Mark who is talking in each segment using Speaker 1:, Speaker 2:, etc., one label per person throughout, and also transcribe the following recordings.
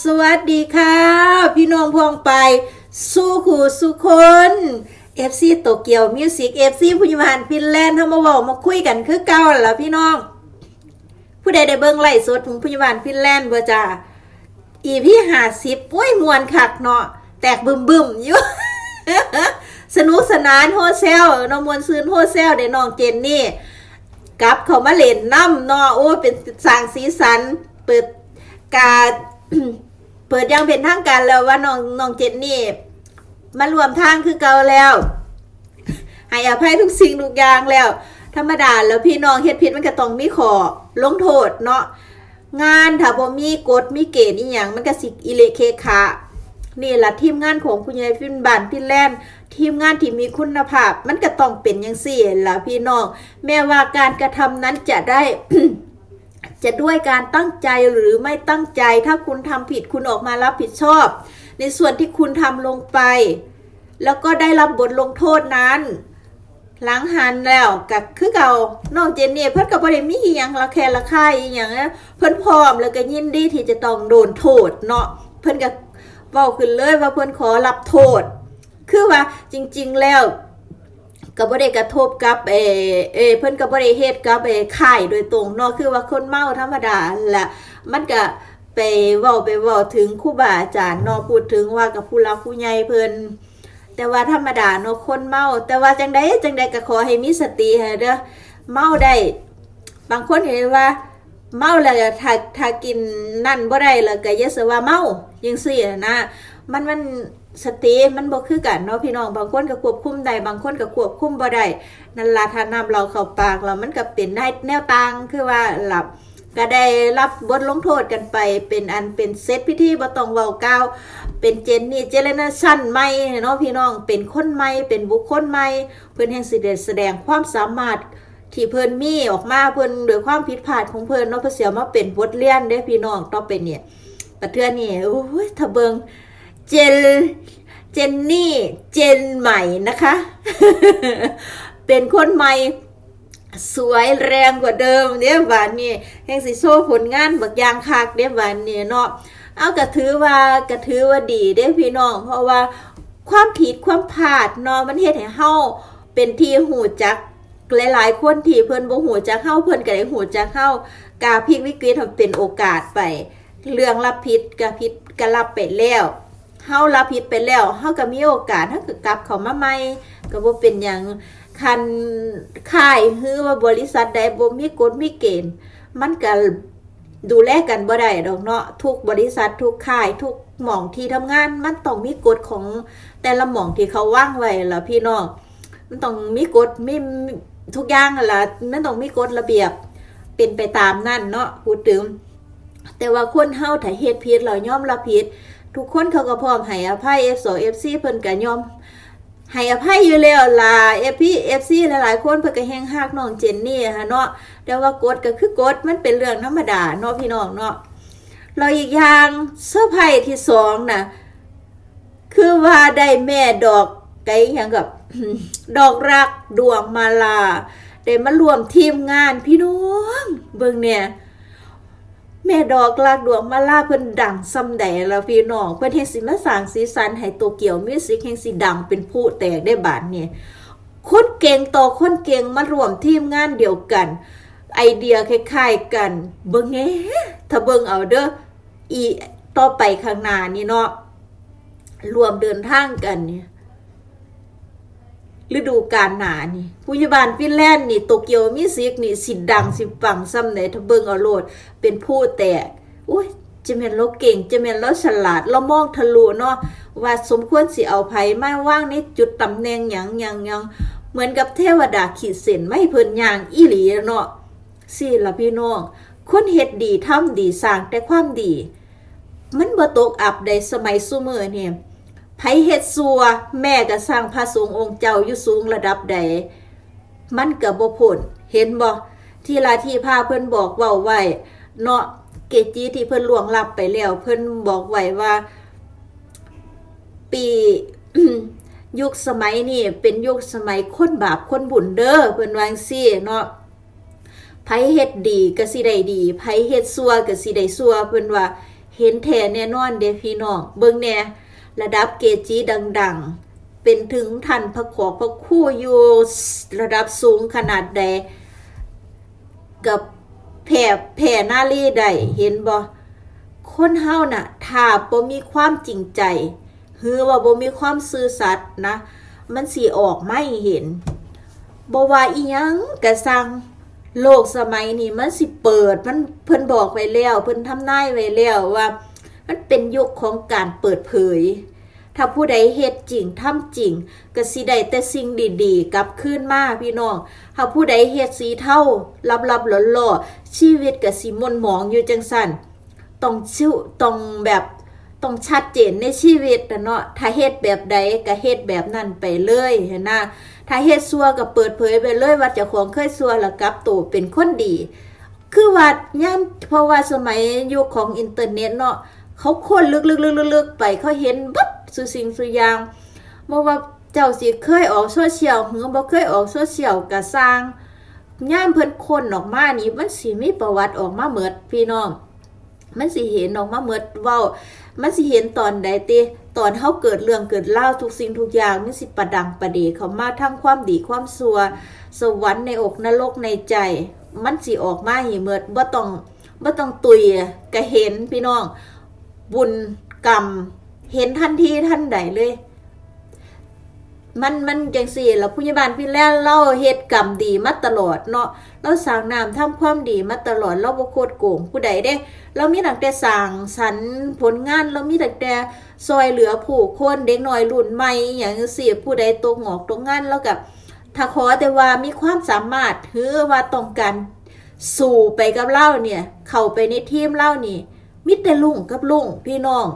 Speaker 1: สวัสดีค่ะ พี่น้องพองไป สู้ขู่สู้คน FC โตเกียวมิวสิก FC พุญพันธ์ฟินแลนด์ทำมาบอกมาคุยกันคือเก่าแล้วพี่น้อง ผู้ใดได้เบิ่งไล่สดของพุญพันธ์ฟินแลนด์บ่จ้าอีพี่หาสิบโอ้ยมวนคักเนาะแตกบึมบึมอยู่สนุกสนานโฮเซลน้องมวนซื้นโฮเซลได้น้องเจนนี่กลับเขามาเล่นน้ำเนาะโอ้เป็นสร้างสีสันเปิดการ เปิดยังเป็นทางการแล้วว่าน้องน้องเจนนี่มารวมทางคือเก่าแล้วให้อภัยทุกสิ่งทุกอย่างแล้ว ธรรมดาแล้วพี่น้องเฮ็ดผิดมันก็ต้องมีขอลงโทษเนาะงานถ้าบ่มีกฎมีเกณฑ์อีหยังมันก็สิอิเลเคคะนี่ละทีมงานของคุณยายฟินบานฟินแลนด์ทีมงานที่มีคุณภาพ มันก็ต้องเป็นอย่างสี่ละพี่น้องแม้ว่าการกระทำนั้นจะได้ จะด้วยการตั้งใจหรือไม่ตั้งใจ ถ้าคุณทำผิดคุณออกมารับผิดชอบ ในส่วนที่คุณทำลงไป แล้วก็ได้รับบทลงโทษนั้นหลังหันแล้วกับคือเก่าน้องเจนนี่เพิ่นก็บ่ได้มีอีหยังละแค่ละค่ายอีหยังนะเพิ่นพร้อมแล้วก็ยินดีที่จะต้องโดนโทษเนาะเพิ่นก็เว้าขึ้นเลยว่าเพิ่นขอรับโทษ คือว่าจริง ๆแล้ว ก็บ่ได้กระทบกับเอเอเพิ่นก็บ่ได้เฮ็ดกับเออค่ายโดยตรงเนาะคือว่าคนเมาธรรมดาแหละมันก็ไปเว้าไปเว้าถึงครูบาอาจารย์เนาะพูดถึงว่ากับผู้หลักผู้ใหญ่เพิ่นแต่ว่าธรรมดาเนาะคนเมา แต่ว่าจังใดจังใดก็ขอให้มีสติให้เด้อเมาได้ บางคนเห็นว่า เมาแล้วก็ถ้าถ้ากินนั่นบ่ได้แล้วก็อย่าสิว่าเมาจังซี่นะมันมัน สติมันบ่คือกันเนาะพี่น้องบางคนก็ควบคุมได้บางคนก็ควบคุมบ่ได้นั่นละถ้านำเราเข้าปากแล้วมันก็เป็นได้แนวต่างคือว่าหลับก็ได้รับบทลงโทษกันไปเป็นอันเป็นเซตพิธีบ่ต้องเว้าก้าวเป็นเจนนี่เจเลนอชั่นใหม่เนาะพี่น้องเป็นคนใหม่เป็นบุคคลใหม่เพิ่นแห่งสิได้แสดงความสามารถที่เพิ่นมีออกมาเพิ่นโดวยความผิดพลาดของเพิ่นเนาะเพิ่นเสียมาเป็นบทเรียนเด้พี่น้องต่อไปเนี่ยประเทือนี่โอ้ยถ้าเบิง เจนเจนนี่เจนใหม่นะคะ เป็นคนใหม่สวยแรงกว่าเดิมเนี่ยหวานนี่แห่งสิโซ่ผลงานบักยางคักเนี่ยหวานนี่เนาะเอากระถือว่ากระถือว่าดีเด้พี่น้อง เพราะว่าความผิดความพลาดเนาะมันเฮ็ดให้เฮาเป็นที่หูจักหลายๆคนที่เพิ่นบ่หูจักเฮาเพิ่นก็ได้หูจักเฮากาพลิกวิกฤตให้เป็นโอกาสไป เรื่องรับผิดก็ผิดก็รับไปแล้ว เฮารับผิดไปแล้วเฮาก็มีโอกาสเฮาก็กลับเข้ามาใหม่ก็บ่เป็นหยังคันค่ายหรือว่าบริษัทใดบ่มีกฎมีเกณฑ์ มันก็ดูแลกันบ่ได้ดอกเนาะทุกบริษัททุกค่ายทุกหม่องที่ทำงาน มันต้องมีกฎของแต่ละหม่องที่เขาวางไว้ล่ะพี่น้องมันต้องมีกฎมีทุกอย่างล่ะมันต้องมีกฎระเบียบเป็นไปตามนั่นเนาะพูดถึงแต่ว่าคนเฮาถ้าเฮ็ดผิดเรายอมรับผิด ทุกคนเขาก็พร้อมให้อภัย F2 FC เพิ่นก็ยอมให้อภัยอยู่แล้วล่ะ FP FC หลายๆคนเพิ่นก็แฮงฮักน้องเจนนี่ฮะเนาะแต่ว่ากฎก็คือกฎมันเป็นเรื่องธรรมดาเนาะพี่น้องเนาะเราอีกอย่างเซอร์ไพรส์ที่สองนะคือว่าได้แม่ดอกไก่ยังกับดอกรักดวงมาลาได้มารวมทีมงานพี่น้องเบิ่งเนี่ย แม่ดอกรักดวงมาล่าเพิ่นดังซำใดแล้วพี่น้องเพิ่นเฮ็ดสิมาสร้างสีสันให้โตเกียวมิวสิกแห่งสิดังเป็นผู้แตกได้บาดเนี่ยคนเก่งต่อคนเก่งมารวมทีมงานเดียวกัน ไอเดียคล้ายๆกัน เบิ่งแหน่ถ้าเบิ่งเอาเด้ออีต่อไปข้างหน้านี่เนาะรวมเดินทางกันเนี่ย ฤดูกาลหนานี่ผู้ยาบาลฟินแลนด์นี่โตเกียวมิสิกนี่สิดังสิปังซ้ำไหนถ้าเบิงเอาโลดเป็นผู้แตกอุ้ยจะแม่นเราเก่งจะแม่นเราฉลาดเรามองทะลุเนาะว่าสมควรสิเอาไผมาว่างในจุดตำแหน่งหยังหยังหยังเหมือนกับเทวดาขีดเส้นไม่เพิ่นย่างอีหลีเนาะสิละพี่น้องคนเฮ็ดดีทำดีสร้างแต่ความดี มันบ่ตกอับได้สมัยซุมื้อนี่ย ไผเฮ็ดซัวแม่ก็สร้างพระสงฆ์องค์เจ้าอยู่สูงระดับใด มันก็บ่พ้นเห็นบ่ที่ลาที่พาเพิ่นบอกเว้าไว้เนาะเกจิที่เพิ่นล่วงลับไปแล้ว เพิ่นบอกไว้ว่า ปียุคสมัยนี่เป็นยุคสมัยคนบาปคนบุญเด้อเพิ่นวังซี่เนาะไผเฮ็ดดีก็สิได้ดีไผเฮ็ดซัวก็สิได้ซัวเพิ่นว่าเห็นแท้แน่นอนเด้พี่น้องเบิ่งแน่ ระดับเกจิดัง ๆ เป็นถึงท่านพระขอพระคู่อยู่ระดับสูงขนาดใด กับแผ่แผ่หน้าลีใดเห็นบ่คนเฮาน่ะถ้าบ่มีความจริงใจหรือว่าบ่มีความซื่อสัตย์นะ มันสิออกไม่เห็นบ่ว่าอีหยังกระสั่งโลกสมัยนี้มันสิเปิด มันเพิ่นบอกไว้แล้ว เพิ่นทำนายไว้แล้วว่า มันเป็นยุคของการเปิดเผย ถ้าผู้ใดเฮ็ดจริงทำจริงก็สิได้แต่สิ่งดีๆกลับคืนมาพี่น้อง ถ้าผู้ใดเฮ็ดสีเท่าลับๆหล่อๆชีวิตก็สิมนหมองอยู่จังซั่นต้องชิวต้องแบบต้องชัดเจนในชีวิตนะเนาะ ถ้าเฮ็ดแบบใดก็เฮ็ดแบบนั้นไปเลยเห็นนะถ้าเฮ็ดซัวก็เปิดเผยไปเลยว่าเจ้าของเคยซัวแล้วกลับตัวเป็นคนดี คือว่าย่ำเพราะว่าสมัยยุคของอินเทอร์เน็ตเนาะ เขาค้นลึกๆๆๆไปเขาเห็นบัดสุสิ่งสุอย่างบ่ว่าเจ้าสิเคยออกโซเชียลหรือบ่เคยออกโซเชียลก็สร้างย่ามเพิ่นคนออกมานี่มันสิมีประวัติออกมาเหมือดพี่น้อง มันสิเห็นออกมาเหมือดเว้า มันสิเห็นตอนใดเตตอนเฮาเกิดเรื่องเกิดเล่าทุกสิ่งทุกอย่างมันสิประดังประเดเขามาทั้งความดีความซัว สวรรค์ในอกนรกในใจ มันสิออกมาให้เหมือดบ่ต้องบ่ต้องตุยก็เห็นพี่น้อง บุญกรรม เห็นทันทีทันใดเลย มันมันจังสี่แล้วผู้ใหญ่บ้านพี่แล่เล่าเฮ็ดกรรมดีมาตลอดเนาะเราสร้างน้ำทำความดีมาตลอดเราบ่โคตรโกงผู้ใดเด้ เรามีตั้งแต่สร้างสรรผลงาน เรามีตั้งแต่ซอยเหลือผู้คนเด็กน้อยรุ่นใหม่อย่างจังซี่ผู้ใดตกงอกตกงานแล้วกับถ้าขอแต่ว่ามีความสามารถหรือว่าต้องการสู่ไปกับเล่าเนี่ย เข้าไปในทีมเล่านี่ มิแต่ลุงกับลุงพี่น้อง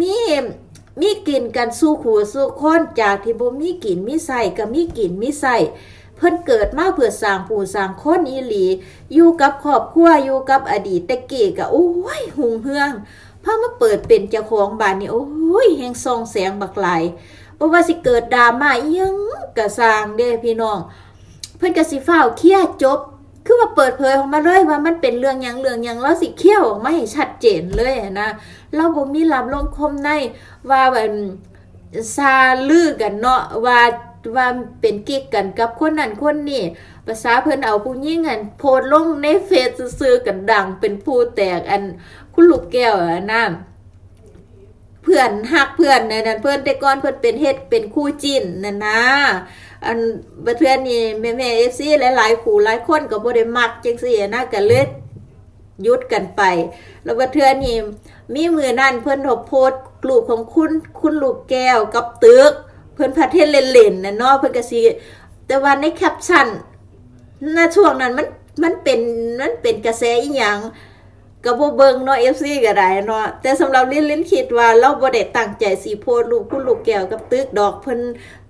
Speaker 1: มีมีกินกันสู้ขู่สู้คนจากที่บ่มีกินมีใส่ก็มีกินมีใส่เพิ่นเกิดมาเพื่อสร้างผู้สร้างคนอีหลี อยู่กับครอบครัวอยู่กับอดีตแตะกี้ก็โอ้ยหุงเฮืองพอมาเปิดเป็นเจ้าของบ้านนี่โอ้ยแห่งส่องแสงบักหลายบ่ว่าสิเกิดดราม่ายังก็สร้างเด้พี่น้อง เพิ่นก็สิฟ้าเคลียร์จบ คือว่าเปิดเผยออกมาเลยว่ามันเป็นเรื่องยังเรื่องยังแล้วสิเคี่ยวออกมาให้ชัดเจนเลยนะเราบ่มีลับลงคมในว่าแบบซาลือกันเนาะว่าว่าเป็นกิ๊กกันกับคนนั้นคนนี้ภาษาเพิ่นเอาผู้หญิงอันโพสต์ลงในเฟซซื่อกันดังเป็นผู้แตกอันคุณลูกแก้วอะนะเพื่อนฮักเพื่อนนั่นเพื่อนแต่ก่อนเพิ่นเป็นเฮ็ดเป็นคู่จิ้นนั่นนะ อันบัดเทื่อนนี่แม่แม่เอฟซีหลายๆผู้หลายคนก็บ่ได้มักจังซี่นะก็เลยยุดกันไป แล้วบัดเทื่อนนี่มีมือนั่นเพิ่อนทบโพสต์รูปของคุณคุณลูกแก้วกับตึก เพิ่อนพัดเทศเล่นๆนะเนาะเพิ่อนก็สิแต่ว่าในแคปชั่นณช่วงนั้นมันมันเป็นมันเป็นกระแสอีหยังก็บ่เบิงเนาะ FC ก็ได้เนาะแต่สำหรับลินลินคิดว่าเราบ่ได้ตั้งใจสิโพสต์รูปคุณลูกแก้วกับตึกดอกเพิ่น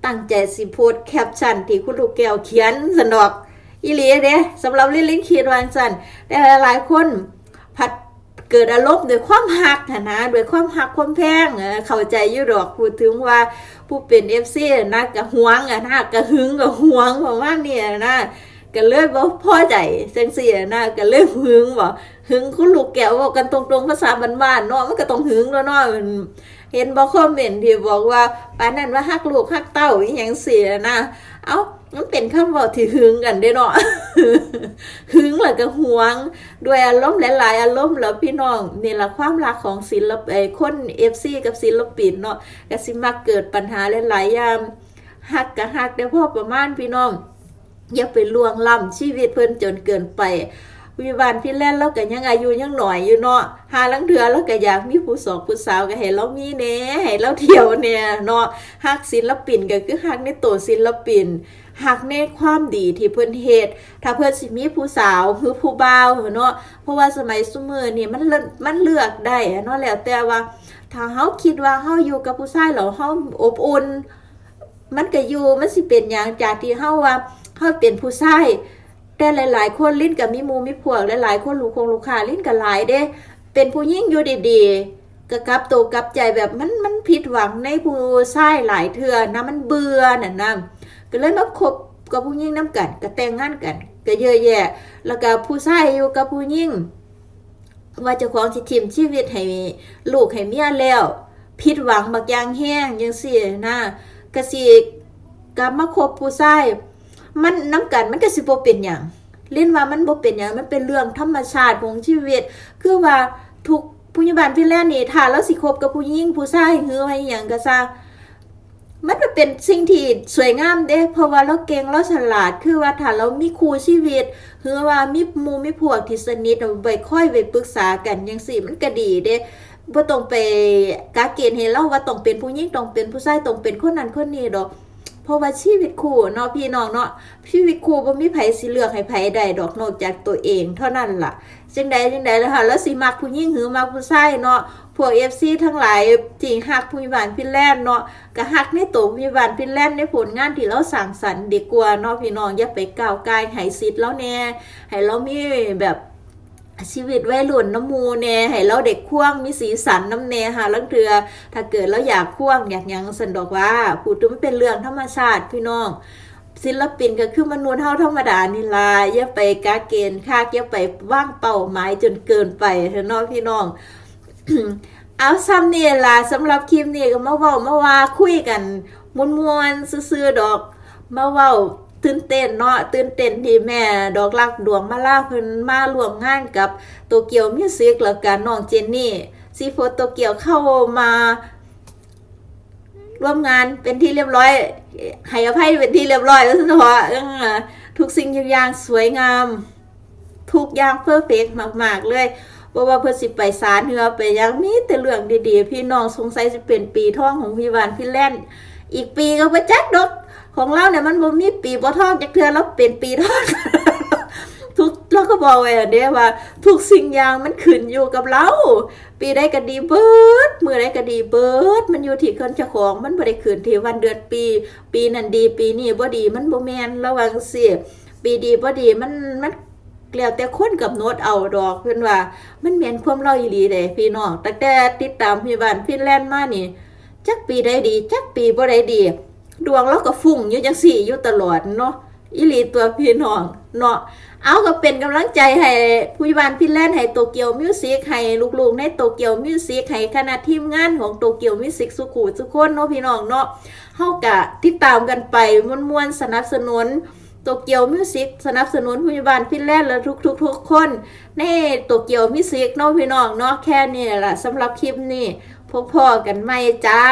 Speaker 1: ตั้งใจสิโพสแคปชั่นที่คุณลูกแก้วเขียนสนอกอีหลีเด้สำหรับลินลิ้นคิดวาจังซั่นแต่หลายๆคนพัดเกิดอารมณ์ด้วยความฮักนะด้วยความฮักความแพงเข้าใจยู่ดอกพูดถึงว่าผู้เป็น FC นะก็หวงอะนะก็หึงก็หวงประมาณนี้นะก็เลยบ่พอใจจังซี่นะก็เลยหึงบ่หึงคุณลูกแก้วบอกกันตรงๆภาษาบ้านๆเนาะมันก็ต้องหึงแล้วเนาะเห็นบ่คอมเมนต์ที่บอกว่าปานนั้นว่าฮักลูกฮักเต้าอีหยังเสียนะเอ้ามันเป็นคำเว้าที่หึงกันเด้เนาะหึงแล้วก็หวง ด้วยอารมณ์หลาย ๆ อารมณ์แล้วพี่น้องนี่แหละความรักของศิลปไอ้คน FC กับศิลปินเนาะก็สิมักเกิดปัญหาหลายๆอย่างฮักก็ฮักได้พอประมาณพี่น้องอย่าไปล่วงล้ำชีวิตเพิ่นจนเกินไป วิวานพี่แล่นเราก็ยังอายุยังหน่อยอยู่เนาะหาลังเถือเราก็อยากมีผู้สองผู้สาวก็ให้เรามีแหน่ให้เราเที่ยวเนี่ยเนาะฮักศิลปินก็คือฮักในตัวศิลปินฮักในความดีที่เพิ่นเฮ็ดถ้าเพิ่นสิมีผู้สาวหรือผู้บ่าวเนาะเพราะว่าสมัยซุมื้อนี่มันเลือกมันเลือกได้เนาะแล้วแต่ว่า ถ้าเฮาคิดว่าเฮาอยู่กับผู้ชายแล้วเฮาอบอุ่นมันก็อยู่มันสิเป็นอย่างจากที่เฮาว่าเฮาเป็นผู้ชาย แต่หลายๆคนลิ้นกับมีมูมีพวกหลายๆคนลูกคงลูกค้าลิ้นกับหลายเด้เป็นผู้หญิงอยู่ดีๆก็กลับตัวกลับใจแบบมันมันผิดหวังในผู้ชายหลายเทื่อนะมันเบื่อน่ะนะก็เลยมาคบกับผู้หญิงนํกันก็แต่งงานกันก็เยอะแยะ แล้วก็ผู้ชายอยู่กับผู้หญิงว่าจ้าของสิทิมชีวิตให้ลูกให้เมียแล้วผิดหวังบักอย่างแห้งจังซี่นะก็สิกลับมาคบผู้ชาย มันน้ำกันมันก็สิบ่เป็นหยังเล่นว่ามันบ่เป็นหยังมันเป็นเรื่องธรรมชาติของชีวิต คือว่าทุกผู้ใหญ่บ้านพี่แลนนี่ถ้าเราสิคบกับผู้หญิงผู้ชายหือว่าอหยังก็ซะมันเป็นสิ่งที่สวยงามเด้เพราะว่าเราเก่งเราฉลาด คือว่าถ้าเรามีครูชีวิตหรือว่ามีมูมีพวกที่สนิทเอาไว้ค่อยไว้ปรึกษากันจังซี่มันก็ดีเด้บ่ต้องไปกาเกณฑ์ให้เราว่าต้องเป็นผู้หญิงต้องเป็นผู้ชายต้องเป็นคนนั้นคนนี้ดอก เพราะว่าชีวิตคู่เนาะพี่น้องเนาะชีวิตคู่บ่มีไผสิเลือกให้ไผได้ดอกนอกจากตัวเอง เท่านั้นล่ะจังใดจังใดแล้วค่ะแล้วสิมักผู้หญิงหือมักผู้ชายเนาะพวก FC ทั้งหลายที่ฮักผู้มีบานฟินแลนด์เนาะก็ฮักในตัวผู้มีบานฟินแลนด์ในผลงานที่เราสร้างสรรค์ดีกว่าเนาะพี่น้องอย่าไปก้าวกายให้สิทธิ์แล้วแน่ให้เรามีแบบ ชีวิตวัยรุ่นน้ำมูแน่ให้เราเด็กควงมีสีสันน้ำแน่ค่ะลังเทือถ้าเกิดเราอยากควงอยากยังสันดอกว่าพูดถึงมันเป็นเรื่องธรรมชาติพี่น้องศิลปินก็คือมนุษย์เท่าธรรมดานี่ล่ะอย่าไปกาเกณฑ์ค่าอย่าไปว่างเป้าหมายจนเกินไปเถอะเนาะพี่น้องเอาซ้ำนี่ล่ะสำหรับคลิปนี้ก็มาเว้ามาว่าคุยกันมวนๆซื่อๆดอกมาเว้า ตื่นเต้นเนาะตื่นเต้นที่แม่ดอกลักดวงมาล่าเพิ่นมาร่วมงานกับโตเกียวมิวสิกแล้วก็น้องเจนนี่ซีโฟโตเกียวเข้ามาร่วมงานเป็นที่เรียบร้อยให้อภัยเป็นที่เรียบร้อยแล้วสนาะเอทุกสิ่งทุกอย่างสวยงาม ทุกอย่างเพอร์เฟกมาก ๆ เลยบ่ว่าเพิ่นสิไปศาลเฮือไปยังมีแต่เรื่องดีๆ พี่น้องสงสัยสิเป็นปีท่องของพี่วานพี่แลนด์อีกปีก็บ่จักดอก ของเราเนี่ยมันบ่มีปีบ่ทองจักเทื่อเราเป็นปีทองทุกเราก็บอกไว้อันเด้ว่าทุกสิ่งอย่างมันขึ้นอยู่กับเรา ปีใดก็ดีเบิดมือใดก็ดีเบิดมันอยู่ที่คนเจ้าของมันบ่ได้ขึ้นที่วันเดือนปี ปีนั้นดี ปีนี้บ่ดีมันบ่แม่นระวังสิปีดีบ่ดีมันมันแล้วแต่คนกับโนดเอาดอกเพิ่นว่า มันแม่นความเราอีหลีเด้พี่น้องตั้งแต่ติดตามพี่บ้านฟินแลนด์มานี่ จักปีใดดี จักปีบ่ได้ดี ดวงเราก็ฟุ้งอยู่จังสี่อยู่ตลอดเนาะอีหลีตัวพี่น้องเนาะเอาก็เป็นกำลังใจให้ผู้บานพี่แลนด์ให้โตเกียวมิวสิกให้ลูกๆในโตเกียวมิวสิกให้คณะทีมงานของโตเกียวมิวสิกสุขุทุกคนเนาะพี่น้องเนาะเฮากะติดตามกันไปมวนๆสนับสนุนโตเกียวมิวสิกสนับสนุนผู้บานพี่แลนด์และทุกๆทุกคนในโตเกียวมิวสิกเนาะพี่น้องเนาะแค่นี้แหละสำหรับคลิปนี้ พ่อกันไหมจ้า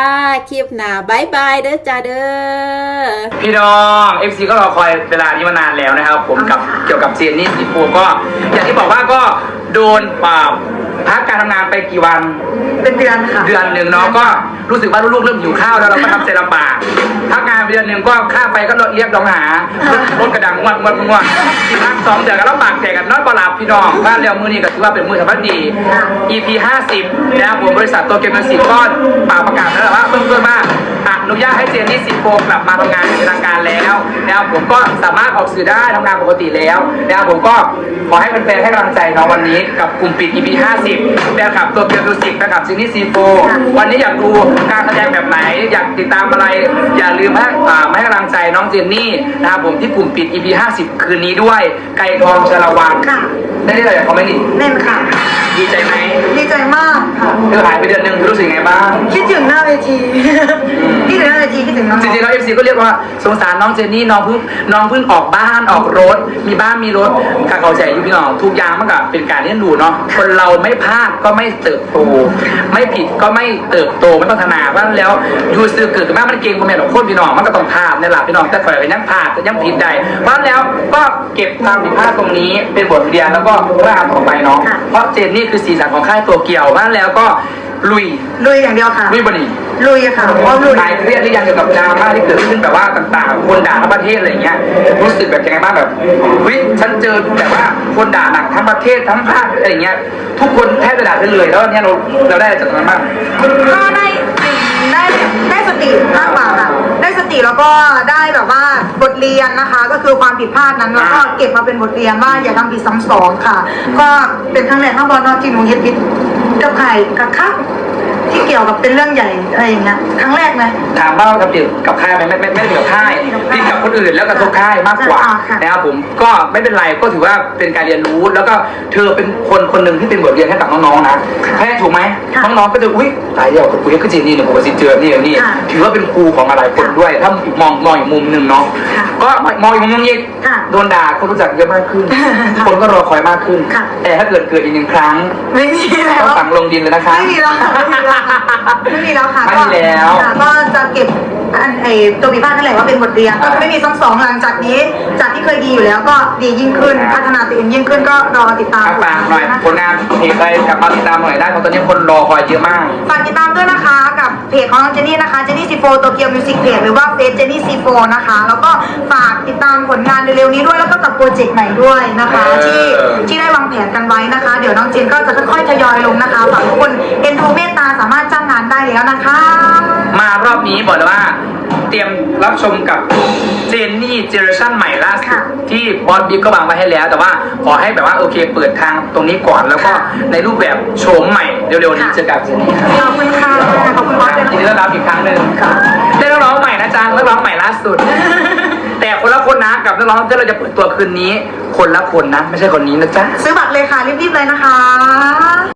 Speaker 1: คลิปหน้าบายบายเด้อจ้าเด้อ
Speaker 2: พี่น้อง FC ก็รอคอยเวลานี้มานานแล้วนะครับ ผมกับเกี่ยวกับเจนนี่สีฟูก็ อย่างที่บอกว่าก็โดนป่า พักการทำงานไปกี่วัน
Speaker 3: เป็นเดือนค่ะ
Speaker 2: เดือนหนึ่งเนาะก็รู้สึกว่าลูกๆเริ่มหิวข้าวแล้วเราก็ทำใจลำบากพักงานไปเดือนหนึ่งก็ค่าไฟก็เรียกร้องหารถรถกระดังงวดงวดงวดที่พักสองเดือนก็ลำบากแต่กันนอนปลาบพี่น้องบ้านเร็วมือนี้ก็ถือว่าเป็นมือถือว่าดี EP 50นะครับผมบริษัทโตเกียวมิวสิกก็ปากประกาศแล้วแหละว่าเบื้องต้นว่า อนุญาตให้เจนนี่สิโปกลับมาทำงานเป็นทางการแล้วนะครับผมก็สามารถออกสื่อได้ทำงานปกติแล้วนะครับผมก็ขอให้แฟนๆให้กำลังใจเนาะวันนี้กับกลุ่มปิด EP 50แฟนคลับโตเกียวมิวสิกแฟนคลับซินนี่ซีโฟวันนี้อยากดูการแสดงแบบไหน อยากติดตามอะไร อย่าลืมให้อ่ามาให้กำลังใจน้องเจนนี่นะครับผมที่กลุ่มปิด EP 50 คืนนี้ด้วย ไก่ทองชาละวัน
Speaker 3: ค่ะ
Speaker 2: ได้ได้เลยคอมเมนต์อีก
Speaker 3: เล่นค่ะ
Speaker 2: ดีใจไหม
Speaker 3: ดีใจมากค่ะ
Speaker 2: เธอหายไปเดือนหนึงเธอรู้สึกไงบ้าง
Speaker 3: คิดถึงหน้าเวทีคิดถึงหน้าเวทีคิดถึงน้อง
Speaker 2: จริงๆแล้วเอฟซีก็เรียกว่าสงสารน้องเจนนี่น้องเพิ่งน้องเพิ่งออกบ้านออกรถ มีบ้านมีรถการเข้าใจอยู่พี่น้องทุกอย่างมันก็เป็นการเรียนรู้เนาะคนเราไม่พลาดก็ไม่เติบโต ไม่ผิดก็ไม่เติบโตไม่พัฒนาเพราะฉะนั้นแล้วอยูซื้อเกิดขึ้นมามันเก่งกว่าแม่ของคนพี่น้องมันก็ต้องพลาดนี่แหละพี่น้องแต่ฝ่ายก็ยังพลาดแต่ยังผิดได้เพราะฉะนั้นแล้วก็เก็บความผิดพลาดตรงนี้เป็นบทเรียนแล้วก็พัฒนาต่อไปเนาะเพราะเจนนี่คือสีสันของค่ายตัวเกี่ยวเพราะฉะนั้นแล้วก็ลุย
Speaker 3: ลุยอย่างเดียวค่ะ
Speaker 2: ลุยบนี่
Speaker 3: ลุยค่ะเพราะลุย
Speaker 2: หายเครียดหรือยังเกี่ยวกับดราม่าที่เกิดขึ้นแบบว่าต่างๆ คนด่าทั้งประเทศอะไรเงี้ยรู้สึกแบบยังไงบ้างแบบวิฉันเจอแบบว่าคนด่าหนักทั้งประเทศทั้งภาคอะไรเงี้ยทุกคนแทบจะด่าฉันเลยแล้วเนี่ยเราเราได้อะไรจากตรงนั้นบ้าง
Speaker 3: ก็ได้ได้ได้สติมากกว่าค่ะได้ส ติแล้วก็ได้แบบว่าบทเรียนนะคะ ก็คือความผิดพลาดนั้นแล้วก็เก็บมาเป็นบทเรียนว่าอย่าทำผิดซ้ำสองค่ะ ก็เป็นครั้งแรกข้างบอลนอกที่หนูเฮ็ดผิดกับใครกับข้า ที่เกี่ยวกับเป็นเรื่องใหญ่อะไรอย่างเงี้ยครั้งแรกไหม
Speaker 2: ถามว่าเราทำเกี่ยวกับค่ายไหมไม่ไม่ไม่ได้เกี่ยวกับค่าย
Speaker 3: ไม่
Speaker 2: ที่
Speaker 3: เกี่ยวกับค่าย
Speaker 2: กับคนอื่นแล้วกับทุกค่ายมากกว่า
Speaker 3: อ่าค่ะ
Speaker 2: นะครับผมก็ไม่เป็นไรก็ถือว่าเป็นการเรียนรู้ แล้วก็เธอเป็นคนคนหนึ่งที่เป็นบทเรียนให้กับน้องๆนะแค่ถูกไหม
Speaker 3: ค่ะ
Speaker 2: น้องๆก็จะอุ้ยตายเดียวกับคุยก็จีนี่เนี่ยผมก็สิเจอนี่นี่
Speaker 3: ค่ะ
Speaker 2: ถือว่าเป็นครูของอะไรคน
Speaker 3: ค่ะ
Speaker 2: ด้วย ถ้ามองมองอีกมุมหนึ่งเนาะ
Speaker 3: ค่ะ
Speaker 2: ก็มองอีกมุมหนึงอีก
Speaker 3: ค่ะ
Speaker 2: โดนด่าคนรู้จักเยอะมากขึ้น
Speaker 3: ค่ะ
Speaker 2: คนก็รอคอยมากขึ้น
Speaker 3: ค่ะ
Speaker 2: แต่ถ้าเกิดเกิดอีกหนึ่งครั้ง
Speaker 3: ไม่มีแล้ว
Speaker 2: ต้องฝังลงดินเลยนะคะ
Speaker 3: ไม่มีแล้วค่ะไม่มีแล้วค่ะไม่มีแล้วค่ะ
Speaker 2: ไม่มีแล้ว
Speaker 3: ค่ะก็จะเก็บอันไอตัวผิดพลาดนั่นแหละว่าเป็นบทเรียนก็ไม่มีซ้ำสองหลังจากนี้ จากที่เคยดีอยู่แล้วก็ดียิ่งขึ้น พัฒนาตัวเองยิ่งขึ้นก็รอติดตาม
Speaker 2: ฝากหน่อยผลงานเพจอะไรกลับมาติดตามหน่อยได้เพราะตอนนี้คนรอคอยเยอะมาก
Speaker 3: ฝากติดตามด้วยนะคะ กับเพจของน้องเจนนี่นะคะเจนนี่ซีโฟโตเกียวมิวสิกเพจหรือว่าเฟซเจนนี่ซีโฟนะคะ แล้วก็ฝากติดตามผลงานเร็วๆนี้ด้วยแล้วก็กับโปรเจกต์ใหม่ด้วยนะคะ
Speaker 2: เออ
Speaker 3: ที่ที่ได้วางแผนกันไว้นะคะ เดี๋ยวน้องเจนก็จะค่อยๆทยอยลงนะคะ แล้วนะคะ
Speaker 2: มารอบนี้บอกเลยว่า เตรียมรับชมกับเจนนี่เจเนอเรชั่นใหม่ล่าสุด
Speaker 3: ค่ะ
Speaker 2: ที่บอสบิ๊กก็วางไว้ให้แล้ว แต่ว่าขอให้แบบว่าโอเค เปิดทางตรงนี้ก่อนแล้วก็
Speaker 3: ค่ะ
Speaker 2: ในรูปแบบโฉมใหม่เร็วๆนี้
Speaker 3: ค่ะ
Speaker 2: เจอกับเจนนี่ครับ
Speaker 3: ขอบคุณค่ะ ขอบคุณบอสด้วย
Speaker 2: ยินดี
Speaker 3: นะ
Speaker 2: ต้อนรับอีกครั้งหนึ่งได้นักร้องใหม่นะจ๊ะนักร้องใหม่ล่าสุด แต่คนละคนนะกับนักร้องที่เราจะเปิดตัวคืนนี้ คนละคนนะ ไม่ใช่คนนี้นะจ๊ะ
Speaker 3: ซื้อบัตรเลยค่ะ รีบๆเลยนะคะ